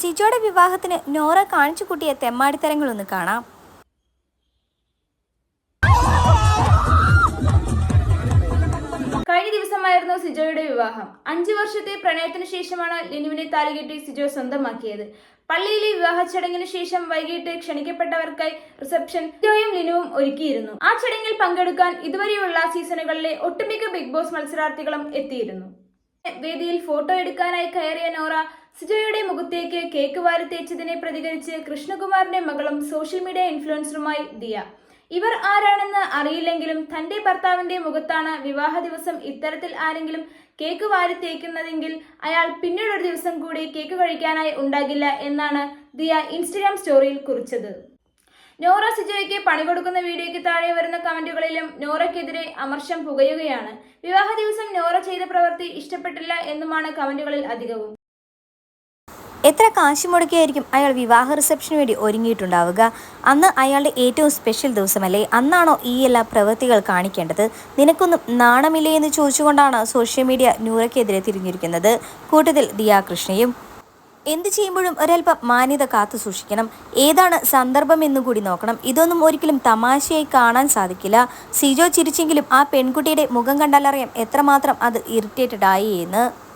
സിജോയുടെ വിവാഹത്തിന് നോറ കാണിച്ചു കൂട്ടിയ തെമ്മാടിത്തരങ്ങളൊന്ന് കാണാം. കഴിഞ്ഞ ദിവസമായിരുന്നു സിജോയുടെ വിവാഹം. അഞ്ചു വർഷത്തെ പ്രണയത്തിന് ശേഷമാണ് ലിനുവിനെ താലികെട്ടി സിജോ സ്വന്തമാക്കിയത്. പള്ളിയിലെ വിവാഹ ചടങ്ങിന് ശേഷം വൈകിട്ട് ക്ഷണിക്കപ്പെട്ടവർക്കായി റിസപ്ഷൻ സിജോയും ലിനുവും ഒരുക്കിയിരുന്നു. ആ ചടങ്ങിൽ പങ്കെടുക്കാൻ ഇതുവരെയുള്ള സീസണുകളിലെ ഒട്ടുമിക്ക ബിഗ് ബോസ് മത്സരാർത്ഥികളും എത്തിയിരുന്നു. വേദിയിൽ ഫോട്ടോ എടുക്കാനായി കയറിയ നോറ സുജയുടെ മുഖത്തേക്ക് കേക്ക് വാരി തേച്ചതിനെ പ്രതികരിച്ച് കൃഷ്ണകുമാറിന്റെ മകളും സോഷ്യൽ മീഡിയ ഇൻഫ്ലുവൻസറുമായി ദിയ. ഇവർ ആരാണെന്ന് അറിയില്ലെങ്കിലും തന്റെ ഭർത്താവിന്റെ മുഖത്താണ് വിവാഹ ദിവസം ഇത്തരത്തിൽ ആരെങ്കിലും കേക്ക് വാരി തേക്കുന്നതെങ്കിൽ അയാൾ പിന്നീട് ഒരു ദിവസം കൂടി കേക്ക് കഴിക്കാനായി ഉണ്ടാകില്ല എന്നാണ് ദിയ ഇൻസ്റ്റഗ്രാം സ്റ്റോറിയിൽ കുറിച്ചത്. നോറ സിജോയ്ക്ക് പണി കൊടുക്കുന്ന വീഡിയോയ്ക്ക് താഴെ വരുന്ന കമന്റുകളിലും നോറയ്ക്കെതിരെ അമർഷം പുകയുകയാണ്. വിവാഹ ദിവസം നോറ ചെയ്ത പ്രവൃത്തി ഇഷ്ടപ്പെട്ടില്ല എന്നുമാണ് കമന്റുകളിൽ അധികവും. എത്ര കാശ് മുടക്കിയായിരിക്കും അയാൾ വിവാഹ റിസപ്ഷന് വേണ്ടി ഒരുങ്ങിയിട്ടുണ്ടാവുക? അന്ന് അയാളുടെ ഏറ്റവും സ്പെഷ്യൽ ദിവസമല്ലേ? അന്നാണോ ഈ എല്ലാ പ്രവൃത്തികൾ കാണിക്കേണ്ടത്? നിനക്കൊന്നും നാണമില്ലേ എന്ന് ചോദിച്ചുകൊണ്ടാണ് സോഷ്യൽ മീഡിയ നൂറയ്ക്കെതിരെ തിരിഞ്ഞിരിക്കുന്നത്. കൂട്ടത്തിൽ ദിയാകൃഷ്ണയും എന്ത് ചെയ്യുമ്പോഴും ഒരല്പം മാന്യത കാത്തു സൂക്ഷിക്കണം. ഏതാണ് സന്ദർഭം എന്നും കൂടി നോക്കണം. ഇതൊന്നും ഒരിക്കലും തമാശയായി കാണാൻ സാധിക്കില്ല. സിജോ ചിരിച്ചെങ്കിലും ആ പെൺകുട്ടിയുടെ മുഖം കണ്ടാലറിയാം എത്രമാത്രം അത് ഇറിറ്റേറ്റഡ് ആയി എന്ന്.